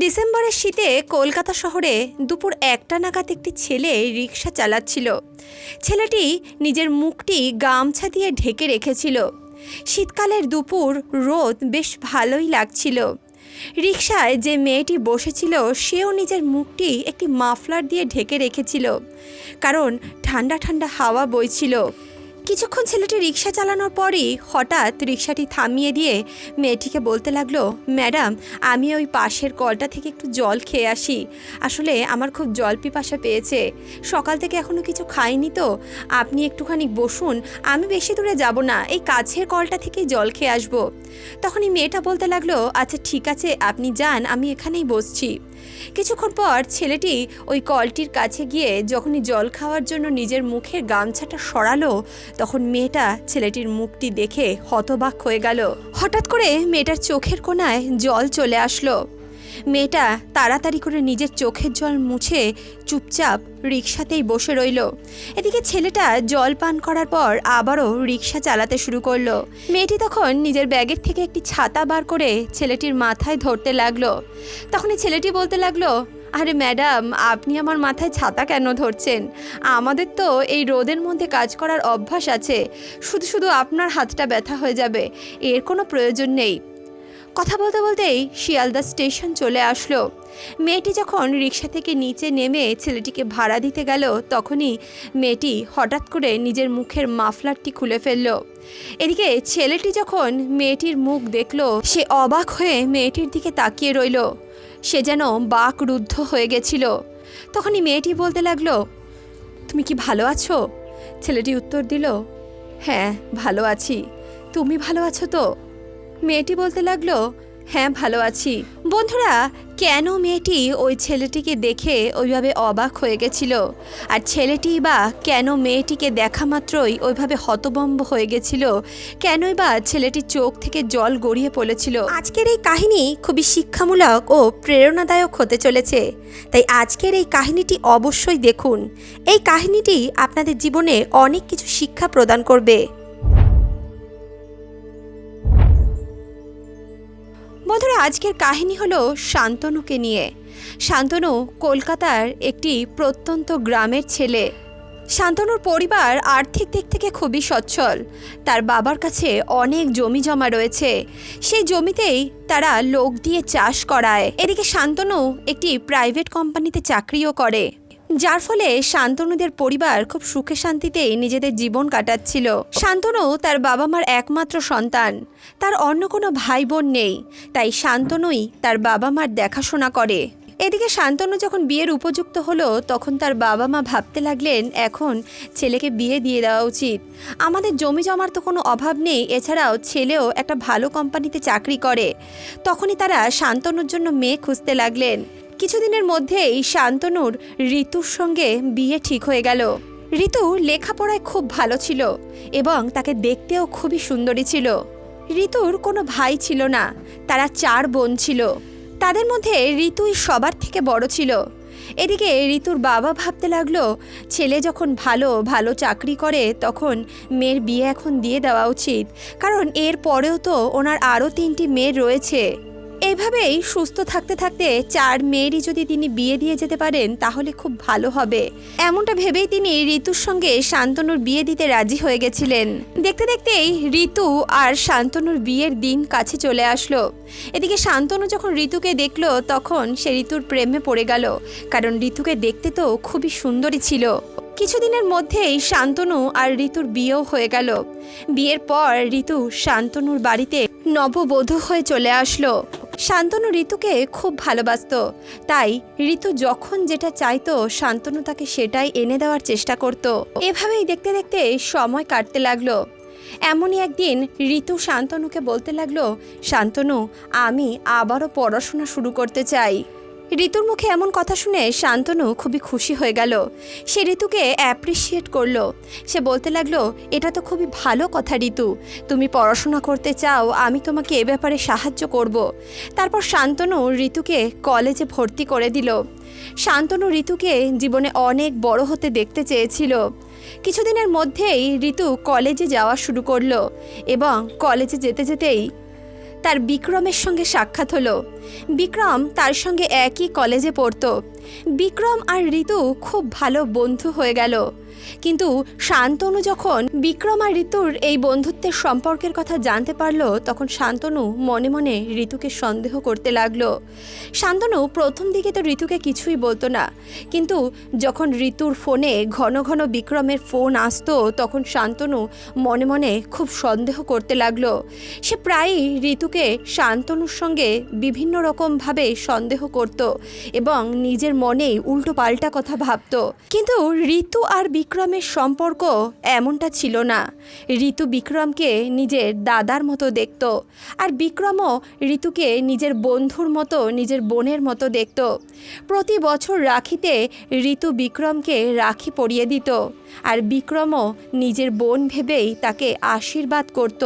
ডিসেম্বরের শীতে কলকাতা শহরে দুপুর একটা নাগাদ একটি ছেলে রিক্সা চালাচ্ছিল। ছেলেটি নিজের মুখটি গামছা দিয়ে ঢেকে রেখেছিল। শীতকালের দুপুর রোদ বেশ ভালোই লাগছিল। রিক্সায় যে মেয়েটি বসেছিল, সেও নিজের মুখটি একটি মাফলার দিয়ে ঢেকে রেখেছিল, কারণ ঠান্ডা ঠান্ডা হাওয়া বইছিল। কিছুক্ষণ ছেলেটি রিক্সা চালানোর পরই হঠাৎ রিক্সাটি থামিয়ে দিয়ে মেয়েটিকে বলতে লাগল, ম্যাডাম, আমি ওই পাশের কলটা থেকে একটু জল খেয়ে আসি। আসলে আমার খুব জল পিপাসা পেয়েছে। সকাল থেকে এখনও কিছু খাইনি তো। আপনি একটুখানি বসুন, আমি বেশি দূরে যাব না। এই কাছের কলটা থেকেই জল খেয়ে আসব। তখনই মেয়েটা বলতে লাগল আচ্ছা ঠিক আছে, আপনি যান, আমি এখানেই বসছি। কিছুক্ষণ পর ছেলেটি ওই কলটির কাছে গিয়ে যখনই জল খাওয়ার জন্য নিজের মুখের গামছাটা সরালো, তখন মেয়েটা ছেলেটির মুখটি দেখে হতবাক হয়ে গেল। হঠাৎ করে মেয়েটার চোখের কোনায় জল চলে আসলো। মেয়েটা তাড়াতাড়ি করে নিজের চোখের জল মুছে চুপচাপ রিক্সাতেই বসে রইল। এদিকে ছেলেটা জল পান করার পর আবারও রিক্সা চালাতে শুরু করল। মেয়েটি তখন নিজের ব্যাগের থেকে একটি ছাতা বার করে ছেলেটির মাথায় ধরতে লাগল। তখনই ছেলেটি বলতে লাগল, আরে ম্যাডাম, আপনি আমার মাথায় ছাতা কেন ধরছেন? আমাদের তো এই রোদের মধ্যে কাজ করার অভ্যাস আছে। শুধু শুধু আপনার হাতটা ব্যথা হয়ে যাবে। এর কোনো প্রয়োজন নেই। কথা বলতে বলতেই শিয়ালদা স্টেশন চলে আসলো। মেয়েটি যখন রিক্সা থেকে নিচে নেমে ছেলেটিকে ভাড়া দিতে গেল, তখনই মেয়েটি হঠাৎ করে নিজের মুখের মাফলারটি খুলে ফেলল। এদিকে ছেলেটি যখন মেয়েটির মুখ দেখল, সে অবাক হয়ে মেয়েটির দিকে তাকিয়ে রইল। সে যেন বাক রুদ্ধ হয়ে গেছিল। তখনই মেয়েটি বলতে লাগল, তুমি কি ভালো আছো? ছেলেটি উত্তর দিল হ্যাঁ ভালো আছি। তুমি ভালো আছো তো? মেয়েটি বলতে লাগল হ্যাঁ ভালো আছি। বন্ধুরা, কেন মেয়েটি ওই ছেলেটিকে দেখে ওইভাবে অবাক হয়ে গেছিল? আর ছেলেটি বা কেন মেয়েটিকে দেখা মাত্রই ওইভাবে হতবম্ব হয়ে গেছিল? কেনই বা ছেলেটির চোখ থেকে জল গড়িয়ে পড়েছিল? আজকের এই কাহিনী খুবই শিক্ষামূলক ও প্রেরণাদায়ক হতে চলেছে। তাই আজকের এই কাহিনীটি অবশ্যই দেখুন। এই কাহিনীটি আপনাদের জীবনে অনেক কিছু শিক্ষা প্রদান করবে। বন্ধুরা, আজকের কাহিনী হলো শান্তনুকে নিয়ে। শান্তনু কলকাতার একটি প্রত্যন্ত গ্রামের ছেলে। শান্তনুর পরিবার আর্থিক দিক থেকে খুবই সচ্ছল। তার বাবার কাছে অনেক জমি জমা রয়েছে। সেই জমিতেই তারা লোক দিয়ে চাষ করায়। এদিকে শান্তনু একটি প্রাইভেট কোম্পানিতে চাকরিও করে। যার ফলে শান্তনুদের পরিবার খুব সুখে শান্তিতেই নিজেদের জীবন কাটাচ্ছিল। শান্তনু তার বাবা মার একমাত্র সন্তান। তার অন্য কোনো ভাই বোন নেই, তাই শান্তনুই তার বাবা মার দেখাশোনা করে। এদিকে শান্তনু যখন বিয়ের উপযুক্ত হলো, তখন তার বাবা মা ভাবতে লাগলেন, এখন ছেলেকে বিয়ে দিয়ে দেওয়া উচিত। আমাদের জমি জমার তো কোনো অভাব নেই, এছাড়াও ছেলেও একটা ভালো কোম্পানিতে চাকরি করে। তখনই তারা শান্তনুর জন্য মেয়ে খুঁজতে লাগলেন। কিছুদিনের মধ্যেই শান্তনুর ঋতুর সঙ্গে বিয়ে ঠিক হয়ে গেল। ঋতু লেখাপড়ায় খুব ভালো ছিল এবং তাকে দেখতেও খুবই সুন্দরী ছিল। ঋতুর কোনো ভাই ছিল না, তারা চার বোন ছিল। তাদের মধ্যে ঋতুই সবার থেকে বড় ছিল। এদিকে ঋতুর বাবা ভাবতে লাগল, ছেলে যখন ভালো ভালো চাকরি করে তখন মেয়ের বিয়ে এখন দিয়ে দেওয়া উচিত। কারণ এর পরেও তো ওনার আরও তিনটি মেয়ে রয়েছে। এইভাবেই সুস্থ থাকতে থাকতে চার মেয়েরই যদি তিনি বিয়ে দিয়ে যেতে পারেন, তাহলে খুব ভালো হবে। এমনটা ভেবেই তিনি ঋতুর সঙ্গে শান্তনুর বিয়ে দিতে রাজি হয়ে গেছিলেন। দেখতে দেখতেই ঋতু আর শান্তনুর বিয়ের দিন কাছে চলে আসলো। এদিকে শান্তনু যখন ঋতুকে দেখল, তখন সে ঋতুর প্রেমে পড়ে গেল। কারণ ঋতুকে দেখতে তো খুবই সুন্দরী ছিল। কিছুদিনের মধ্যেই শান্তনু আর ঋতুর বিয়েও হয়ে গেল। বিয়ের পর ঋতু শান্তনুর বাড়িতে নববধূ হয়ে চলে আসলো। শান্তনু ঋতুকে খুব ভালোবাসত। তাই ঋতু যখন যেটা চাইতো, শান্তনু তাকে সেটাই এনে দেওয়ার চেষ্টা করত। এভাবেই দেখতে দেখতে সময় কাটতে লাগল। এমনই একদিন ঋতু শান্তনুকে বলতে লাগল, শান্তনু, আমি আবারও পড়াশোনা শুরু করতে চাই। ঋতুর মুখে এমন কথা শুনে শান্তনু খুবই খুশি হয়ে গেল। সে ঋতুকে অ্যাপ্রিসিয়েট করল। সে বলতে লাগল, এটা তো খুবই ভালো কথা ঋতু। তুমি পড়াশোনা করতে চাও, আমি তোমাকে এ ব্যাপারে সাহায্য করব। তারপর শান্তনু ঋতুকে কলেজে ভর্তি করে দিল। শান্তনু ঋতুকে জীবনে অনেক বড় হতে দেখতে চেয়েছিল। কিছুদিনের মধ্যেই ঋতু কলেজে যাওয়া শুরু করল এবং কলেজে যেতে যেতেই তার বিক্রমের সঙ্গে সাক্ষাৎ হলো। বিক্রম তার সঙ্গে একই কলেজে পড়তো। বিক্রম আর ঋতু খুব ভালো বন্ধু হয়ে গেল। কিন্তু শান্তনু যখন বিক্রম আর ঋতুর এই বন্ধুত্বের সম্পর্কের কথা জানতে পারল, তখন শান্তনু মনে মনে ঋতুকে সন্দেহ করতে লাগল। শান্তনু প্রথম দিকে তো ঋতুকে কিছুই বলতো না, কিন্তু যখন ঋতুর ফোনে ঘন ঘন বিক্রমের ফোন আসতো, তখন শান্তনু মনে মনে খুব সন্দেহ করতে লাগল। সে প্রায়ই ঋতুকে শান্তনুর সঙ্গে বিভিন্ন রকমভাবে সন্দেহ করত এবং নিজের মনেই উল্টো পাল্টা কথা ভাবতো। কিন্তু ঋতু আর বিক্রমের সম্পর্ক এমনটা ছিল না। ঋতু বিক্রমকে নিজের দাদার মতো দেখত আর বিক্রমও ঋতুকে নিজের বন্ধুর মতো, নিজের বোনের মতো দেখত। প্রতি বছর রাখিতে ঋতু বিক্রমকে রাখি পরিয়ে দিত। আর বিক্রমও নিজের বোন ভেবেই তাকে আশীর্বাদ করত।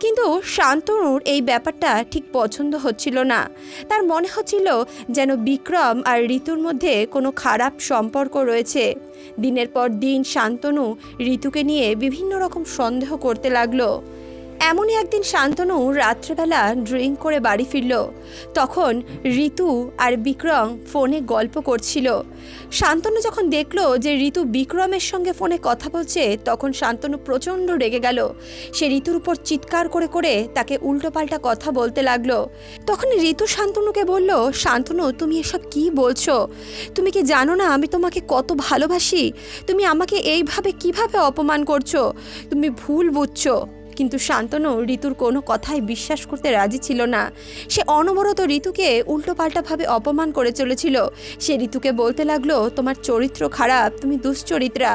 কিন্তু শান্তনুর এই ব্যাপারটা ঠিক পছন্দ হচ্ছিল না। তার মনে হচ্ছিল যেন বিক্রম আর ঋতুর মধ্যে কোনো খারাপ সম্পর্ক রয়েছে। দিনের পর দিন শান্তনু ঋতুকে নিয়ে বিভিন্ন রকম সন্দেহ করতে লাগল। এমনই একদিন শান্তনু রাত্রেবেলা ড্রিঙ্ক করে বাড়ি ফিরল। তখন ঋতু আর বিক্রম ফোনে গল্প করছিল। শান্তনু যখন দেখল যে ঋতু বিক্রমের সঙ্গে ফোনে কথা বলছে, তখন শান্তনু প্রচণ্ড রেগে গেল। সে ঋতুর উপর চিৎকার করে করে তাকে উল্টোপাল্টা কথা বলতে লাগল। তখন ঋতু শান্তনুকে বলল, শান্তনু, তুমি এসব কি বলছো? তুমি কি জানো না আমি তোমাকে কত ভালোবাসি? তুমি আমাকে এইভাবে কীভাবে অপমান করছ? তুমি ভুল বুঝছ। কিন্তু শান্তনু ঋতুর কোনো কথাই বিশ্বাস করতে রাজি ছিল না। সে অনবরত ঋতুকে উল্টোপাল্টাভাবে অপমান করে চলেছিল। সে ঋতুকে বলতে লাগল, তোমার চরিত্র খারাপ, তুমি দুশ্চরিত্রা।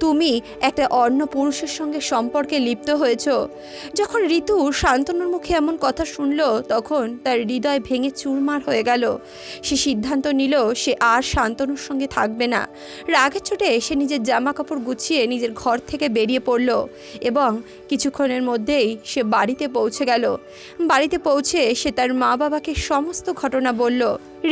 তুমি একটা অন্য পুরুষের সঙ্গে সম্পর্কে লিপ্ত হয়েছ। যখন ঋতু শান্তনুর মুখে এমন কথা শুনল, তখন তার হৃদয় ভেঙে চুরমার হয়ে গেল। সে সিদ্ধান্ত নিল, সে আর শান্তনুর সঙ্গে থাকবে না। রাগের চোটে সে নিজের জামা কাপড় গুছিয়ে নিজের ঘর থেকে বেরিয়ে পড়ল এবং কিছুক্ষণের মধ্যেই সে বাড়িতে পৌঁছে গেল। বাড়িতে পৌঁছে সে তার মা বাবাকে সমস্ত ঘটনা বলল।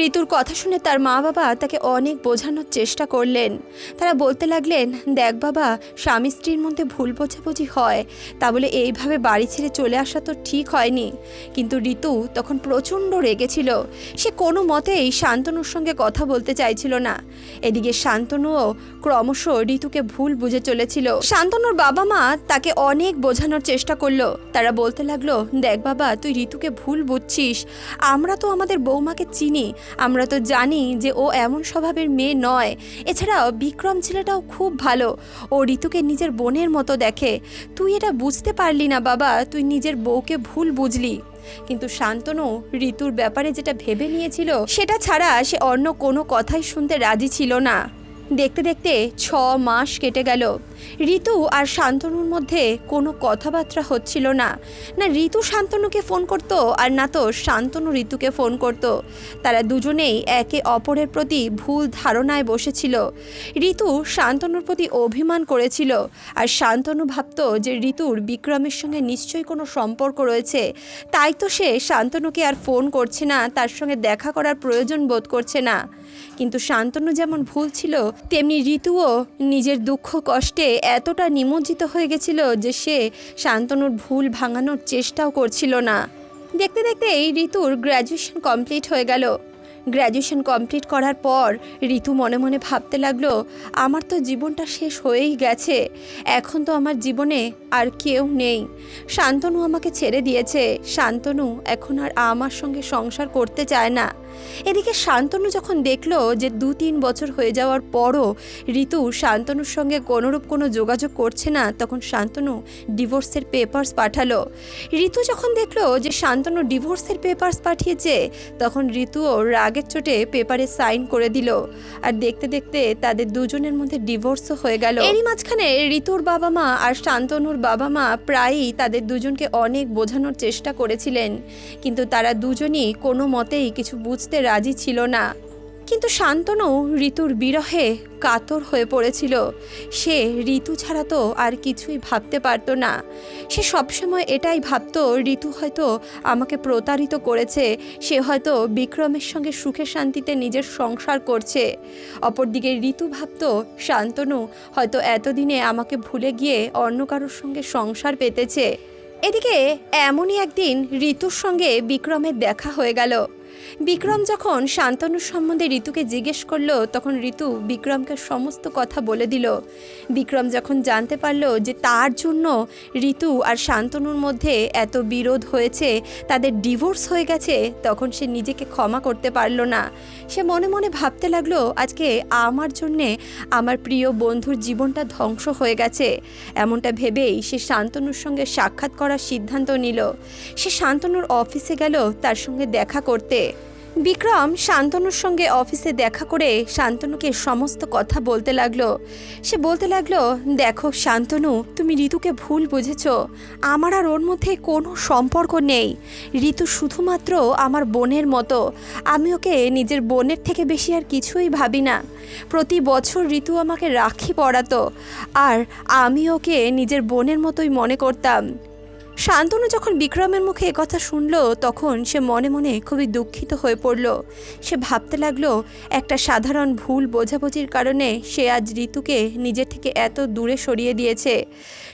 ঋতুর কথা শুনে তার মা বাবা তাকে অনেক বোঝানোর চেষ্টা করলেন। তারা বলতে লাগলেন, দেখ বাবা, স্বামী স্ত্রীর মধ্যে ভুল বোঝাবুঝি হয়। তা বলে এইভাবে বাড়ি ছেড়ে চলে আসা তো ঠিক হয়নি। কিন্তু ঋতু তখন প্রচণ্ড রেগেছিল সে কোনো মতেই শান্তনুর সঙ্গে কথা বলতে চাইছিল না। এদিকে শান্তনুও ক্রমশ ঋতুকে ভুল বুঝে চলেছিল। শান্তনুর বাবা মা তাকে অনেক বোঝানোর চেষ্টা করল। তারা বলতে লাগল, দেখ বাবা, তুই ঋতুকে ভুল বুঝছিস। আমরা তো আমাদের বৌমাকে চিনি। আমরা তো জানি যে ও এমন স্বভাবের মেয়ে নয়। এছাড়াও বিক্রম ছেলেটাও খুব ভালো। ও ঋতুকে নিজের বোনের মতো দেখে। তুই এটা বুঝতে পারলি না বাবা, তুই নিজের বউকে ভুল বুঝলি। কিন্তু শান্তনু, ঋতুর ব্যাপারে যেটা ভেবে নিয়েছিল, সেটা ছাড়া সে অন্য কোনো কথাই শুনতে রাজি ছিল না। দেখতে দেখতে ছ মাস কেটে গেল। ঋতু আর শান্তনুর মধ্যে কোনো কথাবার্তা হচ্ছিল না। না ঋতু শান্তনুকে ফোন করত আর না তো শান্তনু ঋতুকে ফোন করত। তারা দুজনেই একে অপরের প্রতি ভুল ধারণায় বসেছিল। ঋতু শান্তনুর প্রতি অভিমান করেছিল আর শান্তনু ভাবত যে ঋতুর বিক্রমের সঙ্গে নিশ্চয়ই কোনো সম্পর্ক রয়েছে। তাই তো সে শান্তনুকে আর ফোন করছে না, তার সঙ্গে দেখা করার প্রয়োজন বোধ করছে না। কিন্তু শান্তনু যেমন ভুল ছিল তেমনি ঋতুও নিজের দুঃখ কষ্টে এতটা নিমজ্জিত হয়ে গেছিল যে সে শান্তনুর ভুল ভাঙানোর চেষ্টাও করছিল না। দেখতে দেখতে এই ঋতুর গ্র্যাজুয়েশন কমপ্লিট হয়ে গেল। গ্র্যাজুয়েশন কমপ্লিট করার পর ঋতু মনে মনে ভাবতে লাগল, আমার তো জীবনটা শেষ হয়েই গেছে। এখন তো আমার জীবনে আর কেউ নেই। শান্তনু আমাকে ছেড়ে দিয়েছে। শান্তনু এখন আর আমার সঙ্গে সংসার করতে চায় না। এদিকে শান্তনু যখন দেখল যে দু তিন বছর হয়ে যাওয়ার পরও ঋতু শান্তনুর সঙ্গে কোনোরূপ কোনো যোগাযোগ করছে না, তখন শান্তনু ডিভোর্সের পেপার্স পাঠালো। ঋতু যখন দেখল যে শান্তনু ডিভোর্সের পেপার্স পাঠিয়েছে, তখন ঋতুও রাগের চোটে পেপারে সাইন করে দিল। আর দেখতে দেখতে তাদের দুজনের মধ্যে ডিভোর্সও হয়ে গেল। এরই মাঝখানে ঋতুর বাবা মা আর শান্তনুর বাবা মা প্রায়ই তাদের দুজনকে অনেক বোঝানোর চেষ্টা করেছিলেন। কিন্তু তারা দুজনই কোনো মতেই কিছু বুঝতে রাজি ছিল না। কিন্তু শান্তনু ঋতুর বিরহে কাতর হয়ে পড়েছিল। সে ঋতু ছাড়া তো আর কিছুই ভাবতে পারতো না। সে সবসময় এটাই ভাবতো, ঋতু হয়তো আমাকে প্রতারিত করেছে, সে হয়তো বিক্রমের সঙ্গে সুখে শান্তিতে নিজের সংসার করছে। অপরদিকে ঋতু ভাবতো, শান্তনু হয়তো এতদিনে আমাকে ভুলে গিয়ে অন্য কারোর সঙ্গে সংসার পেতেছে। এদিকে এমনই একদিন ঋতুর সঙ্গে বিক্রমের দেখা হয়ে গেল। বিক্রম যখন শান্তনু সম্বন্ধে ঋতুকে জিজ্ঞেস করল, তখন ঋতু বিক্রমকে সমস্ত কথা বলে দিল। বিক্রম যখন জানতে পারল যে তার জন্য ঋতু আর শান্তনুর মধ্যে এত বিরোধ হয়েছে, তাদের ডিভোর্স হয়ে গেছে, তখন সে নিজেকে ক্ষমা করতে পারল না। সে মনে মনে ভাবতে লাগল, আজকে আমার জন্যে আমার প্রিয় বন্ধুর জীবনটা ধ্বংস হয়ে গেছে। এমনটা ভেবেই সে শান্তনুর সঙ্গে সাক্ষাৎ করার সিদ্ধান্ত নিল। সে শান্তনুর অফিসে গেল, তার সঙ্গে দেখা করতে। বিক্রম শান্তনুর সঙ্গে অফিসে দেখা করে শান্তনুকে সমস্ত কথা বলতে লাগল। সে বলতে লাগল, দেখো শান্তনু, তুমি ঋতুকে ভুল বুঝেছ। আমার আর ওর মধ্যে কোনো সম্পর্ক নেই। ঋতু শুধুমাত্র আমার বোনের মতো। আমি ওকে নিজের বোনের থেকে বেশি আর কিছুই ভাবি না। প্রতি বছর ঋতু আমাকে রাখি পড়াতো আর আমি ওকে নিজের বোনের মতোই মনে করতাম। শান্তনু যখন বিক্রমের মুখে কথা শুনলো, তখন সে মনে মনে খুবই দুঃখিত হয়ে পড়ল। সে ভাবতে লাগল, একটা সাধারণ ভুল বোঝাবুঝির কারণে সে আজ ঋতুকে নিজের থেকে এত দূরে সরিয়ে দিয়েছে।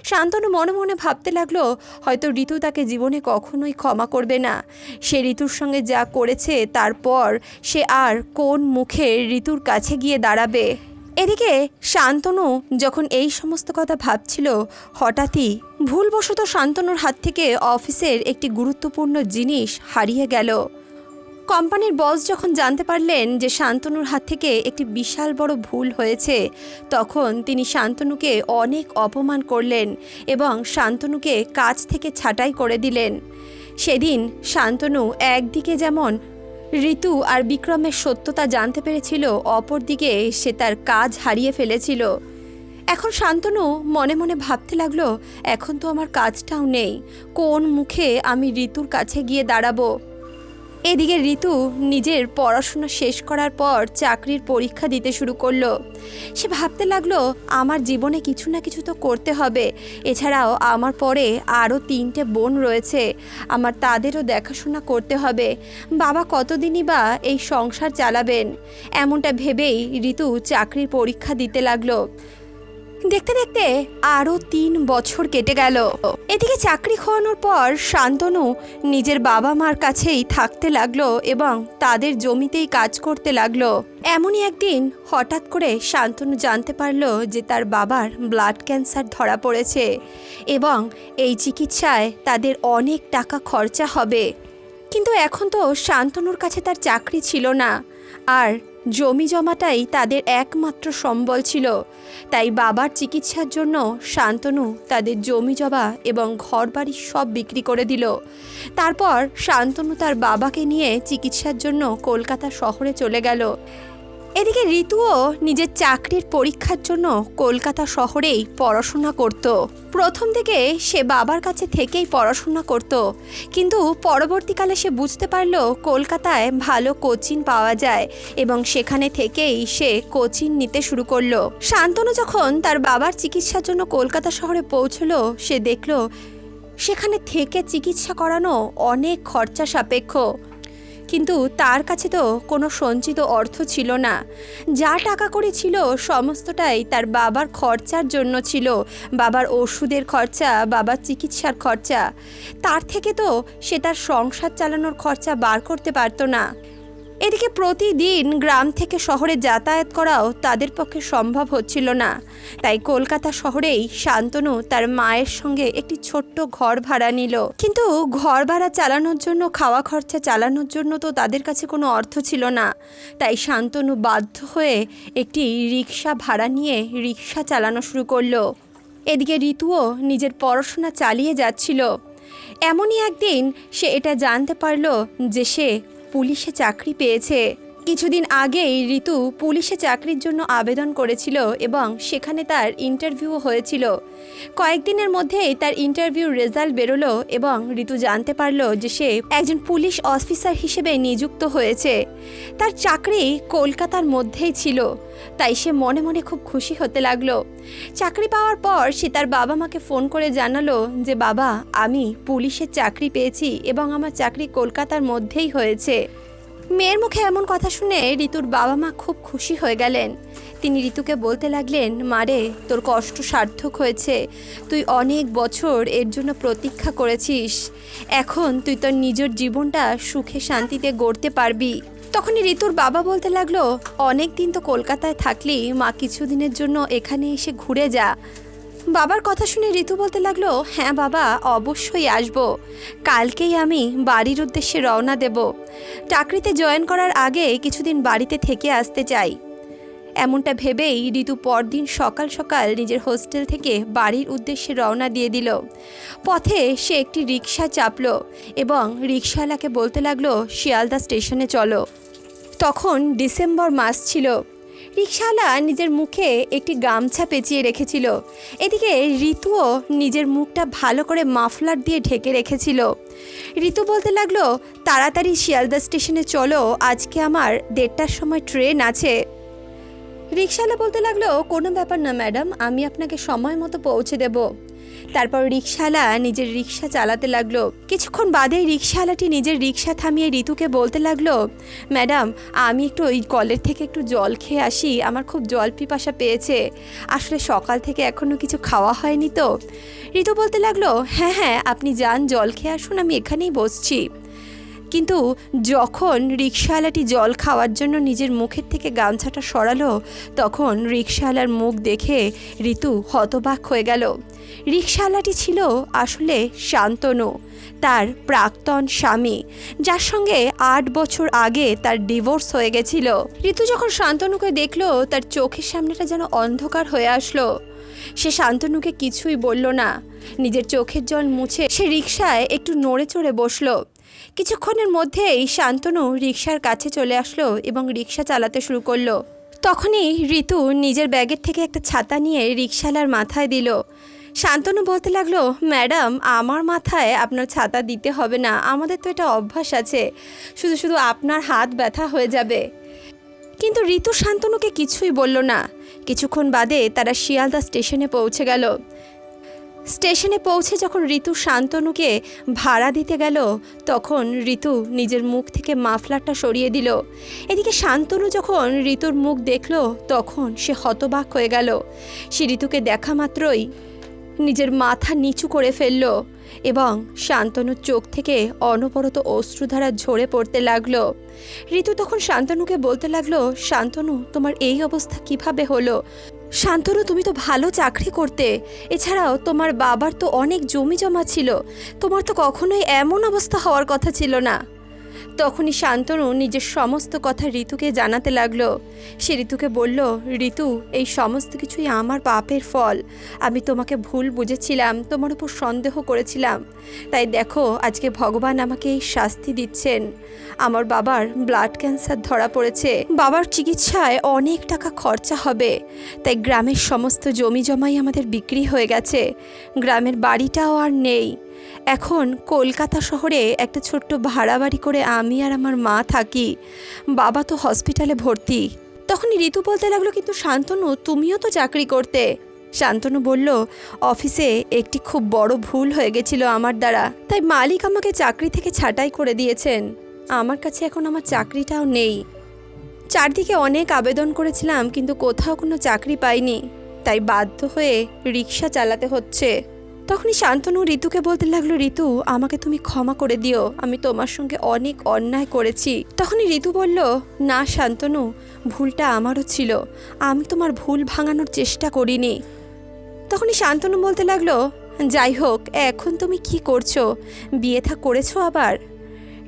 শান্তনু মনে মনে ভাবতে লাগল, হয়তো ঋতু তাকে জীবনে কখনোই ক্ষমা করবে না। সে ঋতুর সঙ্গে যা করেছে, তারপর সে আর কোন মুখে ঋতুর কাছে গিয়ে দাঁড়াবে? এদিকে শান্তনু যখন এই সমস্ত কথা ভাবছিল, হঠাৎই ভুলবশত শান্তনুর হাত থেকে অফিসের একটি গুরুত্বপূর্ণ জিনিস হারিয়ে গেল। কোম্পানির বস যখন জানতে পারলেন যে শান্তনুর হাত থেকে একটি বিশাল বড় ভুল হয়েছে, তখন তিনি শান্তনুকে অনেক অপমান করলেন এবং শান্তনুকে কাজ থেকে ছাঁটাই করে দিলেন। সেদিন শান্তনু একদিকে যেমন ঋতু আর বিক্রমের সত্যতা জানতে পেরেছিল, অপরদিকে সে তার কাজ হারিয়ে ফেলেছিল। এখন শান্তনু মনে মনে ভাবতে লাগল, এখন তো আমার কাজটাও নেই। কোন মুখে আমি ঋতুর কাছে গিয়ে দাঁড়াবো? এদিকে ঋতু নিজের পড়াশোনা শেষ করার পর চাকরির পরীক্ষা দিতে শুরু করল। সে ভাবতে লাগল, আমার জীবনে কিছু না কিছু তো করতে হবে। এছাড়াও আমার পরে আরও তিনটে বোন রয়েছে। আমার তাদেরও দেখাশোনা করতে হবে। বাবা কতদিনই বা এই সংসার চালাবেন? এমনটা ভেবেই ঋতু চাকরির পরীক্ষা দিতে লাগল। দেখতে দেখতে আরও তিন বছর কেটে গেল। এদিকে চাকরি খোয়ানোর পর শান্তনু নিজের বাবা মার কাছেই থাকতে লাগল এবং তাদের জমিতেই কাজ করতে লাগল। এমনই একদিন হঠাৎ করে শান্তনু জানতে পারল যে তার বাবার ব্লাড ক্যান্সার ধরা পড়েছে এবং এই চিকিৎসায় তাদের অনেক টাকা খরচা হবে। কিন্তু এখন তো শান্তনুর কাছে তার চাকরি ছিল না। আর জমি জমাটাই তাদের একমাত্র সম্বল ছিল। তাই বাবার চিকিৎসার জন্য শান্তনু তাদের জমি জমা এবং ঘরবাড়ি সব বিক্রি করে দিল। তারপর শান্তনু তার বাবাকে নিয়ে চিকিৎসার জন্য কলকাতা শহরে চলে গেল। এদিকে ঋতুও নিজের চাকরির পরীক্ষার জন্য কলকাতা শহরেই পড়াশোনা করত। প্রথম থেকে সে বাবার কাছে থেকেই পড়াশোনা করত, কিন্তু পরবর্তীকালে সে বুঝতে পারল কলকাতায় ভালো কোচিং পাওয়া যায় এবং সেখানে থেকেই সে কোচিং নিতে শুরু করল। শান্তনু যখন তার বাবার চিকিৎসার জন্য কলকাতা শহরে পৌঁছলো, সে দেখল সেখানে থেকে চিকিৎসা করানো অনেক খরচা সাপেক্ষ। কিন্তু তার কাছে তো কোনো সঞ্চিত অর্থ ছিল না। যা টাকা করে ছিল সমস্তটাই তার বাবার খরচার জন্য ছিল। বাবার ওষুধের খরচা, বাবার চিকিৎসার খরচা। তার থেকে তো সে তার সংসার চালানোর খরচা বার করতে পারতো না। এদিকে প্রতিদিন গ্রাম থেকে শহরে যাতায়াত করাও তাদের পক্ষে সম্ভব হচ্ছিল না। তাই কলকাতা শহরেই শান্তনু তার মায়ের সঙ্গে একটি ছোট্ট ঘর ভাড়া নিল। কিন্তু ঘর ভাড়া চালানোর জন্য, খাওয়া খরচা চালানোর জন্য তো তাদের কাছে কোনো অর্থ ছিল না। তাই শান্তনু বাধ্য হয়ে একটি রিক্সা ভাড়া নিয়ে রিক্সা চালানো শুরু করল। এদিকে ঋতুও নিজের পড়াশোনা চালিয়ে যাচ্ছিল। এমনই একদিন সে এটা জানতে পারল যে সে পুলিশে চাকরি পেয়েছে। কিছুদিন আগেই ঋতু পুলিশে চাকরির জন্য আবেদন করেছিল এবং সেখানে তার ইন্টারভিউ হয়েছিল। কয়েকদিনের মধ্যেই তার ইন্টারভিউর রেজাল্ট বেরোলো এবং ঋতু জানতে পারল যে সে একজন পুলিশ অফিসার হিসেবে নিযুক্ত হয়েছে। তার চাকরি কলকাতার মধ্যেই ছিল, তাই সে মনে মনে খুব খুশি হতে লাগল। চাকরি পাওয়ার পর সে তার বাবা মাকে ফোন করে জানালো যে, বাবা, আমি পুলিশের চাকরি পেয়েছি এবং আমার চাকরি কলকাতার মধ্যেই হয়েছে। মেয়ের মুখে এমন কথা শুনে ঋতুর বাবা মা খুব খুশি হয়ে গেলেন। তিনি ঋতুকে বলতে লাগলেন মারে তোর কষ্ট সার্থক হয়েছে। তুই অনেক বছর এর জন্য প্রতীক্ষা করেছিস। এখন তুই তোর নিজের জীবনটা সুখে শান্তিতে গড়তে পারবি। তখনই ঋতুর বাবা বলতে লাগল, অনেক দিন তো কলকাতায় থাকলি, মা কিছুদিনের জন্য এখানে এসে ঘুরে যা। বাবার কথা শুনে ঋতু বলতে লাগল হ্যাঁ বাবা, অবশ্যই আসব। কালকেই আমি বাড়ির উদ্দেশ্যে রওনা দেব। চাকরিতে জয়েন করার আগে কিছুদিন বাড়িতে থেকে আসতে চাই। এমনটা ভেবেই ঋতু পরদিন সকাল সকাল নিজের হোস্টেল থেকে বাড়ির উদ্দেশ্যে রওনা দিয়ে দিল। পথে সে একটি রিক্সা চাপলো এবং রিক্সাওয়ালাকে বলতে লাগল, শিয়ালদা স্টেশনে চলো। তখন ডিসেম্বর মাস ছিল। রিক্সাওয়ালা নিজের মুখে একটি গামছা পেঁচিয়ে রেখেছিল। এদিকে ঋতুও নিজের মুখটা ভালো করে মাফলার দিয়ে ঢেকে রেখেছিল। ঋতু বলতে লাগল, তাড়াতাড়ি শিয়ালদা স্টেশনে চলো, আজকে আমার দেড়টার সময় ট্রেন আছে। রিক্সাওয়ালা বলতে লাগল, কোনো ব্যাপার না ম্যাডাম, আমি আপনাকে সময় মতো পৌঁছে দেব। তারপর রিক্সাওয়ালা নিজের রিক্সা চালাতে লাগল। কিছুক্ষণ বাদে রিক্সাওয়ালাটি নিজের রিক্সা থামিয়ে ঋতুকে বলতে লাগল, ম্যাডাম, আমি একটু ওই কলের থেকে একটু জল খেয়ে আসি, আমার খুব জল পিপাসা পেয়েছে। আসলে সকাল থেকে এখনও কিছু খাওয়া হয়নি তো। ঋতু বলতে লাগল হ্যাঁ হ্যাঁ আপনি যান, জল খেয়ে আসুন, আমি এখানেই বসছি। কিন্তু যখন রিক্সাওয়ালাটি জল খাওয়ার জন্য নিজের মুখের থেকে গামছাটা সরালো, তখন রিক্সাওয়ালার মুখ দেখে ঋতু হতবাক হয়ে গেল। রিক্সাওয়ালাটি ছিল আসলে শান্তনু, তার প্রাক্তন স্বামী, যার সঙ্গে আট বছর আগে তার ডিভোর্স হয়ে গেছিল। ঋতু যখন শান্তনুকে দেখল, তার চোখের সামনেটা যেন অন্ধকার হয়ে আসলো। সে শান্তনুকে কিছুই বলল না। নিজের চোখের জল মুছে সে রিক্সায় একটু নড়ে চড়ে বসল। কিছুক্ষণের মধ্যেই শান্তনু রিক্সার কাছে চলে আসলো এবং রিক্সা চালাতে শুরু করল। তখনই ঋতু নিজের ব্যাগের থেকে একটা ছাতা নিয়ে রিক্সালার মাথায় দিল। শান্তনু বলতে লাগল, ম্যাডাম, আমার মাথায় আপনার ছাতা দিতে হবে না, আমাদের তো এটা অভ্যাস আছে, শুধু শুধু আপনার হাত ব্যথা হয়ে যাবে। কিন্তু ঋতু শান্তনুকে কিছুই বলল না। কিছুক্ষণ বাদে তারা শিয়ালদা স্টেশনে পৌঁছে গেল। স্টেশনে পৌঁছে যখন ঋতু শান্তনুকে ভাড়া দিতে গেল, তখন ঋতু নিজের মুখ থেকে মাফলারটা সরিয়ে দিল। এদিকে শান্তনু যখন ঋতুর মুখ দেখল, তখন সে হতবাক হয়ে গেল। সে ঋতুকে দেখা মাত্রই নিজের মাথা নিচু করে ফেলল এবং শান্তনুর চোখ থেকে অনবরত অশ্রুধারা ঝরে পড়তে লাগল। ঋতু তখন শান্তনুকে বলতে লাগল, শান্তনু, তোমার এই অবস্থা কীভাবে হলো? শান্তনু, তুমি তো ভালো চাকরি করতে। এছাড়াও তোমার বাবার তো অনেক জমি জমা ছিল। তোমার তো কখনোই এমন অবস্থা হওয়ার কথা ছিল না। তখনই শান্তনু নিজের সমস্ত কথা ঋতুকে জানাতে লাগল। সে ঋতুকে বলল, ঋতু, এই সমস্ত কিছুই আমার পাপের ফল। আমি তোমাকে ভুল বুঝেছিলাম, তোমার উপর সন্দেহ করেছিলাম। তাই দেখো, আজকে ভগবান আমাকে এই শাস্তি দিচ্ছেন। আমার বাবার ব্লাড ক্যান্সার ধরা পড়েছে। বাবার চিকিৎসায় অনেক টাকা খরচা হবে। তাই গ্রামের সমস্ত জমি জমাই আমাদের বিক্রি হয়ে গেছে। গ্রামের বাড়িটাও আর নেই। এখন কলকাতা শহরে একটা ছোট্ট ভাড়া বাড়ি করে আমি আর আমার মা থাকি। বাবা তো হসপিটালে ভর্তি। তখনই ঋতু বলতে লাগল, কিন্তু শান্তনু, তুমিও তো চাকরি করতে। শান্তনু বলল, অফিসে একটি খুব বড় ভুল হয়ে গেছিল আমার দ্বারা, তাই মালিক আমাকে চাকরি থেকে ছাঁটাই করে দিয়েছেন। আমার কাছে এখন আমার চাকরিটাও নেই। চারদিকে অনেক আবেদন করেছিলাম, কিন্তু কোথাও কোনো চাকরি পাইনি। তাই বাধ্য হয়ে রিক্সা চালাতে হচ্ছে। তখনই শান্তনু ঋতুকে বলতে লাগল, ঋতু, আমাকে তুমি ক্ষমা করে দিও। আমি তোমার সঙ্গে অনেক অন্যায় করেছি। তখনই ঋতু বলল, না শান্তনু, ভুলটা আমারও ছিল। আমি তোমার ভুল ভাঙানোর চেষ্টা করিনি। তখনই শান্তনু বলতে লাগল, যাই হোক, এখন তুমি কি করছ? বিয়ে থা করেছ আবার?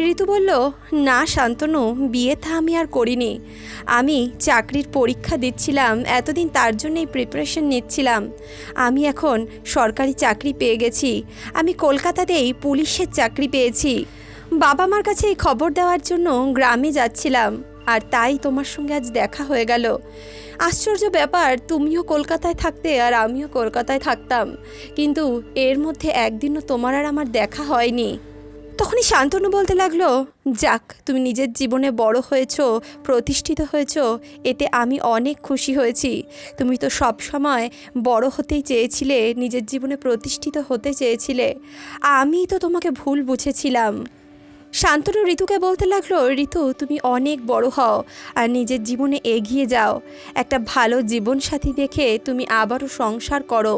ঋতু বলল, না শান্তনু, বিয়ে তা আমি আর করিনি। আমি চাকরির পরীক্ষা দিচ্ছিলাম, এতদিন তার জন্যই প্রিপারেশন নিচ্ছিলাম। আমি এখন সরকারি চাকরি পেয়ে গেছি। আমি কলকাতাতেই পুলিশের চাকরি পেয়েছি। বাবা মার কাছে এই খবর দেওয়ার জন্য গ্রামে যাচ্ছিলাম, আর তাই তোমার সঙ্গে আজ দেখা হয়ে গেল। আশ্চর্য ব্যাপার, তুমিও কলকাতায় থাকতে আর আমিও কলকাতায় থাকতাম। কিন্তু এর মধ্যে একদিনও তোমার আর আমার দেখা হয়নি। তখনই শান্তনু বলতে লাগল, যাক, তুমি নিজের জীবনে বড় হয়েছো, প্রতিষ্ঠিত হয়েছো, এতে আমি অনেক খুশি হয়েছি। তুমি তো সব সময় বড় হতেই চেয়েছিলে, নিজের জীবনে প্রতিষ্ঠিত হতে চেয়েছিলে। আমি তো তোমাকে ভুল বুঝেছিলাম। শান্তনু ঋতুকে বলতে লাগল, ঋতু, তুমি অনেক বড় হও, আর নিজের জীবনে এগিয়ে যাও। একটা ভালো জীবনসাথী দেখে তুমি আবারও সংসার করো।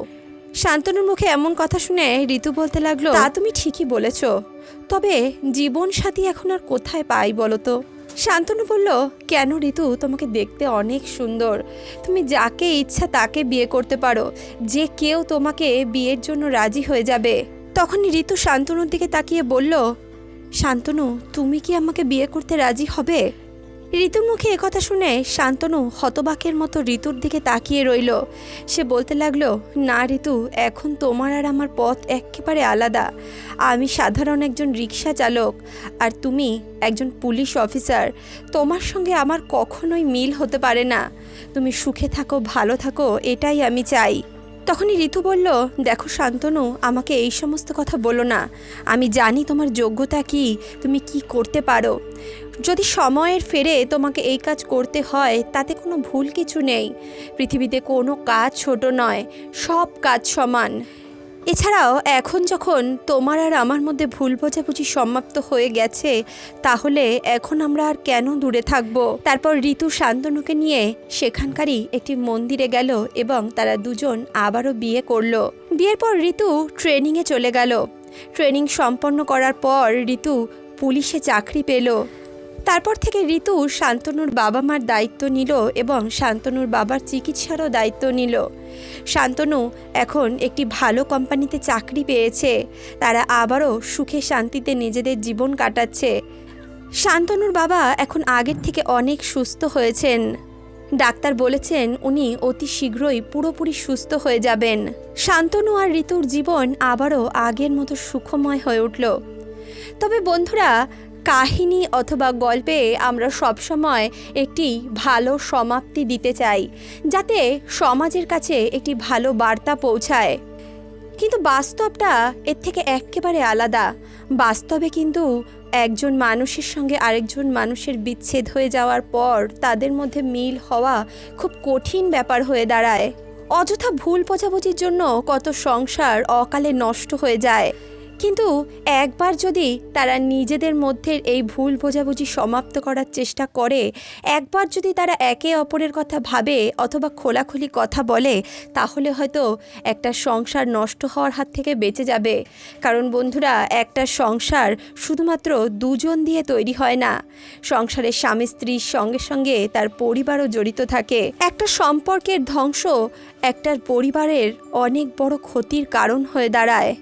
শান্তনুর মুখে এমন কথা শুনে ঋতু বলতে লাগল, তা তুমি ঠিকই বলেছ। তবে জীবনসাথী এখন আর কোথায় পাই বলো তো? শান্তনু বলল, কেন ঋতু, তোমাকে দেখতে অনেক সুন্দর। তুমি যাকে ইচ্ছা তাকে বিয়ে করতে পারো। যে কেউ তোমাকে বিয়ের জন্য রাজি হয়ে যাবে। তখনই ঋতু শান্তনুর দিকে তাকিয়ে বলল, শান্তনু, তুমি কি আমাকে বিয়ে করতে রাজি হবে? ঋতুর মুখে একথা শুনে শান্তনু হতবাকের মতো ঋতুর দিকে তাকিয়ে রইল। সে বলতে লাগল, না ঋতু, এখন তোমার আর আমার পথ একেবারে আলাদা। আমি সাধারণ একজন রিক্সা চালক, আর তুমি একজন পুলিশ অফিসার। তোমার সঙ্গে আমার কখনোই মিল হতে পারে না। তুমি সুখে থাকো, ভালো থাকো, এটাই আমি চাই। তখনই ঋতু বলল, দেখো শান্তনু, আমাকে এই সমস্ত কথা বলো না। আমি জানি তোমার যোগ্যতা কি, তুমি কি করতে পারো। যদি সময়ের ফেরে তোমাকে এই কাজ করতে হয়, তাতে কোনো ভুল কিছু নেই। পৃথিবীতে কোনো কাজ ছোট নয়, সব কাজ সমান। এছাড়াও এখন যখন তোমার আর আমার মধ্যে ভুল বোঝাবুঝি সমাপ্ত হয়ে গেছে, তাহলে এখন আমরা আর কেন দূরে থাকব? তারপর ঋতু শান্তনুকে নিয়ে সেখানকারই একটি মন্দিরে গেল এবং তারা দুজন আবারও বিয়ে করল। বিয়ের পর ঋতু ট্রেনিংয়ে চলে গেল। ট্রেনিং সম্পন্ন করার পর ঋতু পুলিশে চাকরি পেল। তারপর থেকে ঋতু শান্তনুর বাবা মার দায়িত্ব নিল এবং শান্তনুর বাবার চিকিৎসারও দায়িত্ব নিল। শান্তনু এখন একটি ভালো কোম্পানিতে চাকরি পেয়েছে। তারা আবারও সুখে শান্তিতে নিজেদের জীবন কাটাচ্ছে। শান্তনুর বাবা এখন আগের থেকে অনেক সুস্থ হয়েছেন। ডাক্তার বলেছেন উনি অতি শীঘ্রই পুরোপুরি সুস্থ হয়ে যাবেন। শান্তনু আর ঋতুর জীবন আবারও আগের মতো সুখময় হয়ে উঠল। তবে বন্ধুরা কাহিনী অথবা গল্পে আমরা সবসময় একটি ভালো সমাপ্তি দিতে চাই, যাতে সমাজের কাছে একটি ভালো বার্তা পৌঁছায়। কিন্তু বাস্তবটা এর থেকে একেবারে আলাদা। বাস্তবে কিন্তু একজন মানুষের সঙ্গে আরেকজন মানুষের বিচ্ছেদ হয়ে যাওয়ার পর তাদের মধ্যে মিল হওয়া খুব কঠিন ব্যাপার হয়ে দাঁড়ায়। অযথা ভুল বোঝাবুঝির জন্য কত সংসার অকালে নষ্ট হয়ে যায়। কিন্তু একবার যদি তারা নিজেদের মধ্যে এই ভুল বোঝাবুঝি সমাপ্ত করার চেষ্টা করে, একবার যদি তারা একে অপরের কথা ভাবে অথবা খোলাখুলি কথা বলে, তাহলে হয়তো একটা সংসার নষ্ট হওয়ার হাত থেকে বেঁচে যাবে। কারণ বন্ধুরা, একটা সংসার শুধুমাত্র দুজন দিয়ে তৈরি হয় না। সংসারের স্বামী স্ত্রীর সঙ্গে সঙ্গে তার পরিবারও জড়িত থাকে। একটা সম্পর্কের ধ্বংস একটার পরিবারের অনেক বড় ক্ষতির কারণ হয়ে দাঁড়ায়।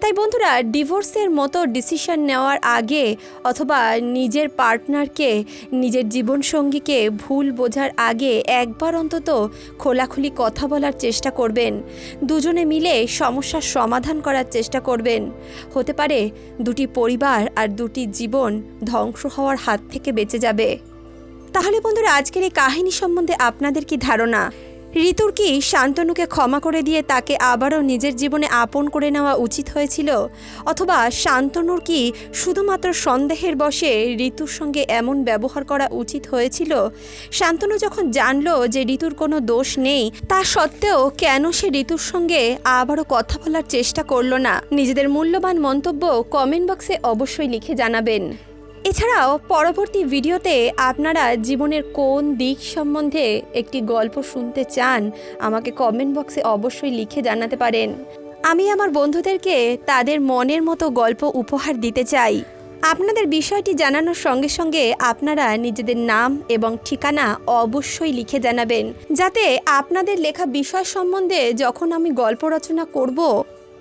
তাই বন্ধুরা, ডিভোর্সের মতো ডিসিশন নেওয়ার আগে অথবা নিজের পার্টনারকে, নিজের জীবনসঙ্গীকে ভুল বোঝার আগে একবার অন্তত খোলাখুলি কথা বলার চেষ্টা করবেন। দুজনে মিলে সমস্যার সমাধান করার চেষ্টা করবেন। হতে পারে দুটি পরিবার আর দুটি জীবন ধ্বংস হওয়ার হাত থেকে বেঁচে যাবে। তাহলে বন্ধুরা, আজকের এই কাহিনী সম্বন্ধে আপনাদের কি ধারণা? ঋতুর কি শান্তনুকে ক্ষমা করে দিয়ে তাকে আবারও নিজের জীবনে আপন করে নেওয়া উচিত হয়েছিল? অথবা শান্তনুর কি শুধুমাত্র সন্দেহের বশে ঋতুর সঙ্গে এমন ব্যবহার করা উচিত হয়েছিল? শান্তনু যখন জানলো যে ঋতুর কোনো দোষ নেই, তা সত্ত্বেও কেন সে ঋতুর সঙ্গে আবারও কথা বলার চেষ্টা করল না? নিজেদের মূল্যবান মন্তব্য কমেন্ট বক্সে অবশ্যই লিখে জানাবেন। এছাড়াও পরবর্তী ভিডিওতে আপনারা জীবনের কোন দিক সম্বন্ধে একটি গল্প শুনতে চান, আমাকে কমেন্ট বক্সে অবশ্যই লিখে জানাতে পারেন। আমি আমার বন্ধুদেরকে তাদের মনের মতো গল্প উপহার দিতে চাই। আপনাদের বিষয়টি জানানোর সঙ্গে সঙ্গে আপনারা নিজেদের নাম এবং ঠিকানা অবশ্যই লিখে জানাবেন। যাতে আপনাদের লেখা বিষয় সম্বন্ধে যখন আমি গল্প রচনা করব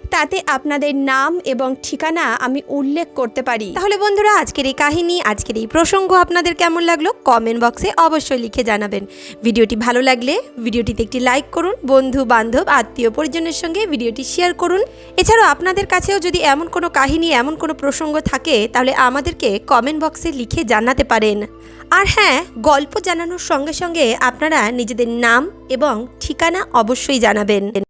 তাতে আপনাদের নাম এবং ঠিকানা আমি উল্লেখ করতে পারি। তাহলে বন্ধুরা, আজকের এই কাহিনী, আজকের এই প্রসঙ্গ আপনাদের কেমন লাগল? কমেন্ট বক্সে অবশ্যই লিখে জানাবেন। ভিডিওটি ভালো লাগলে ভিডিওটিতে একটি লাইক করুন, বন্ধু, বান্ধব, আত্মীয় পরিজনের সঙ্গে ভিডিওটি শেয়ার করুন। এছাড়াও আপনাদের কাছেও যদি এমন কোনো কাহিনী, এমন কোনো প্রসঙ্গ থাকে, তাহলে আমাদেরকে কমেন্ট বক্সে লিখে জানাতে পারেন। আর হ্যাঁ গল্প জানানোর সঙ্গে সঙ্গে আপনারা নিজেদের নাম এবং ঠিকানা অবশ্যই জানাবেন।